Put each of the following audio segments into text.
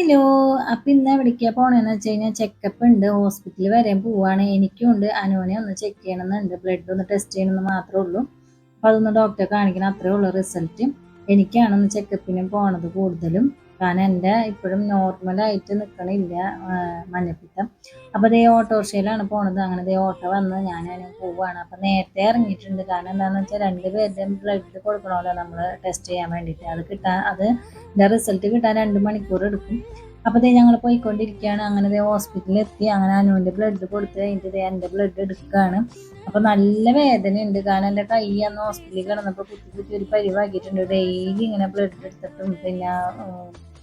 Hello അപ്പൊ ഇന്ന് എവിടേക്കാ പോണെന്ന് വെച്ച് കഴിഞ്ഞാൽ ചെക്കപ്പ് ഉണ്ട്. ഹോസ്പിറ്റലിൽ വരാൻ പോവാണ്. എനിക്കും ഉണ്ട്. അനുവിനെ ഒന്ന് ചെക്ക് ചെയ്യണമെന്നുണ്ട് ബ്ലഡ് ഒന്ന് ടെസ്റ്റ് ചെയ്യണമെന്ന് മാത്രമേ ഉള്ളൂ. അപ്പൊ അതൊന്ന് ഡോക്ടറെ കാണിക്കണം അത്രേ ഉള്ളൂ റിസൾട്ട് എനിക്കാണ് ഒന്ന് ചെക്കപ്പിന് പോണത് കൂടുതലും. കാരണം എന്റെ ഇപ്പോഴും നോർമലായിട്ട് നിൽക്കണില്ല മഞ്ഞപ്പിത്തം. അപ്പോൾ ദേ ഓട്ടോറിക്ഷയിലാണ് പോണത്. അങ്ങനെ ദേ ഓട്ടോ വന്ന് ഞാൻ അതിന് പോവുകയാണ് അപ്പം നേരത്തെ ഇറങ്ങിയിട്ടുണ്ട്. കാരണം എന്താണെന്ന് വെച്ചാൽ രണ്ട് പേരുടെയും ബ്ലഡ് കൊടുക്കണമല്ലോ നമ്മൾ ടെസ്റ്റ് ചെയ്യാൻ വേണ്ടിയിട്ട്. അത് കിട്ടാൻ അത് എന്റെ റിസൾട്ട് കിട്ടാൻ രണ്ട് മണിക്കൂർ എടുക്കും. അപ്പോൾ ദേ ഞങ്ങൾ പോയിക്കൊണ്ടിരിക്കുകയാണ്. അങ്ങനെ ദേ ഹോസ്പിറ്റലിൽ എത്തി. അങ്ങനെ അനുവിന്റെ ബ്ലഡ് കൊടുത്ത് കഴിഞ്ഞിട്ട് ദേ എന്റെ ബ്ലഡ് എടുക്കുകയാണ്. അപ്പോൾ നല്ല വേദനയുണ്ട്. കാരണം എന്റെ കൈ അന്ന് ഹോസ്പിറ്റലിൽ കിടന്നപ്പോൾ കുത്തി കുത്തി ഒരു പരിവാക്കിയിട്ടുണ്ട്. ഡെയിലി ഇങ്ങനെ ബ്ലഡ് എടുത്തിട്ടും പിന്നെ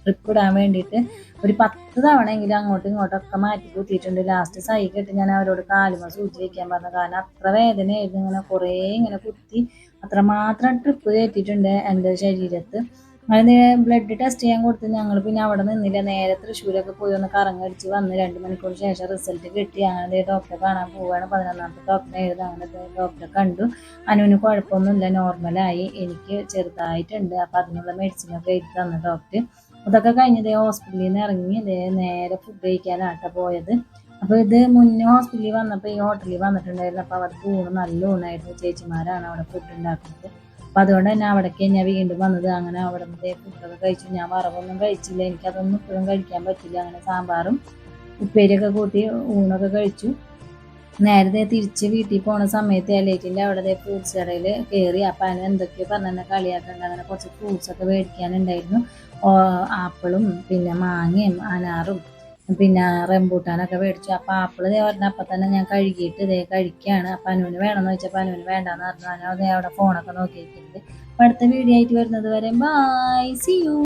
ട്രിപ്പ് ഇടാൻ വേണ്ടിയിട്ട് ഒരു പത്ത് തവണയെങ്കിലും അങ്ങോട്ടും ഇങ്ങോട്ടും ഒക്കെ മാറ്റി കൂട്ടിയിട്ടുണ്ട്. ലാസ്റ്റ് സൈ കെട്ടി ഞാൻ അവരോട് കാലുമ സൂചി വയ്ക്കാൻ പറഞ്ഞു. കാരണം അത്ര വേദനയായിരുന്നു. ഇങ്ങനെ കുറേ ഇങ്ങനെ കുത്തി അത്രമാത്രം ട്രിപ്പ് കയറ്റിയിട്ടുണ്ട് എന്റെ ശരീരത്ത്. അങ്ങനെ ബ്ലഡ് ടെസ്റ്റ് ചെയ്യാൻ കൊടുത്ത് ഞങ്ങൾ പിന്നെ അവിടെ നിന്നില്ല. നേരെ തൃശ്ശൂരൊക്കെ പോയി ഒന്ന് കറങ്ങടിച്ച് വന്ന് രണ്ട് മണിക്കൂർ ശേഷം റിസൾട്ട് കിട്ടി. അങ്ങനെ ഡോക്ടറെ കാണാൻ പോവുകയാണ് പതിനൊന്നാമത്തെ ഡോക്ടറെ എഴുതി അങ്ങനെ ഡോക്ടറെ കണ്ടു. അനുവിന് കുഴപ്പമൊന്നുമില്ല. നോർമലായി എനിക്ക് ചെറുതായിട്ടുണ്ട്. അപ്പോൾ അതിനുള്ള മെഡിസിനൊക്കെ എഴുതി തന്ന ഡോക്ടർ അതൊക്കെ കഴിഞ്ഞതേ ഹോസ്പിറ്റലിൽ നിന്ന് ഇറങ്ങി. ദേ നേരെ ഫുഡ് കഴിക്കാനാട്ട പോയത്. അപ്പോൾ ഇത് മുന്നേ ഹോസ്പിറ്റലിൽ വന്നപ്പോൾ ഈ ഹോട്ടലിൽ വന്നിട്ടുണ്ടായിരുന്നു. അപ്പോൾ അവർക്ക് ഊണ് നല്ല ഊണായിരുന്നു. ചേച്ചിമാരാണ് അവിടെ ഫുഡ് ഉണ്ടാക്കുന്നത്. അപ്പോൾ അതുകൊണ്ട് തന്നെ അവിടേക്ക് ഞാൻ വീണ്ടും വന്നത്. അങ്ങനെ അവിടെ നിന്ന് ഫുഡൊക്കെ കഴിച്ചു. ഞാൻ വറവൊന്നും കഴിച്ചില്ല. എനിക്കതൊന്നും ഇപ്പോഴും കഴിക്കാൻ പറ്റില്ല. അങ്ങനെ സാമ്പാറും ഉപ്പേരിയൊക്കെ കൂട്ടി ഊണൊക്കെ കഴിച്ചു. നേരത്തെ തിരിച്ച് വീട്ടിൽ പോണ സമയത്ത് എലൈറ്റിന്റെ അവിടെ ഫ്രൂട്ട്സ് കടയിൽ കയറി അപ്പം അതിന് എന്തൊക്കെയോ പറഞ്ഞ കളിയാക്കണ്ട. അങ്ങനെ കുറച്ച് ഫ്രൂട്ട്സ് ഒക്കെ മേടിക്കാനുണ്ടായിരുന്നു. ആപ്പിളും പിന്നെ മാങ്ങയും അനാറും പിന്നെ റെമ്പൂട്ടാനൊക്കെ മേടിച്ചു. അപ്പം ആപ്പിൾ ദേ പറഞ്ഞ അപ്പം തന്നെ ഞാൻ കഴുകിയിട്ട് ഇതേ കഴിക്കുകയാണ്. അപ്പം അനുവിന് വേണമെന്ന് വെച്ചപ്പോൾ അനുവിന് വേണ്ടാന്ന് പറഞ്ഞു. ഞാൻ അവിടെ ഫോണൊക്കെ നോക്കിയിരിക്കുന്നുണ്ട്. അപ്പം അടുത്ത വീഡിയോ ആയിട്ട് വരുന്നത് വരെ ബൈ സി യു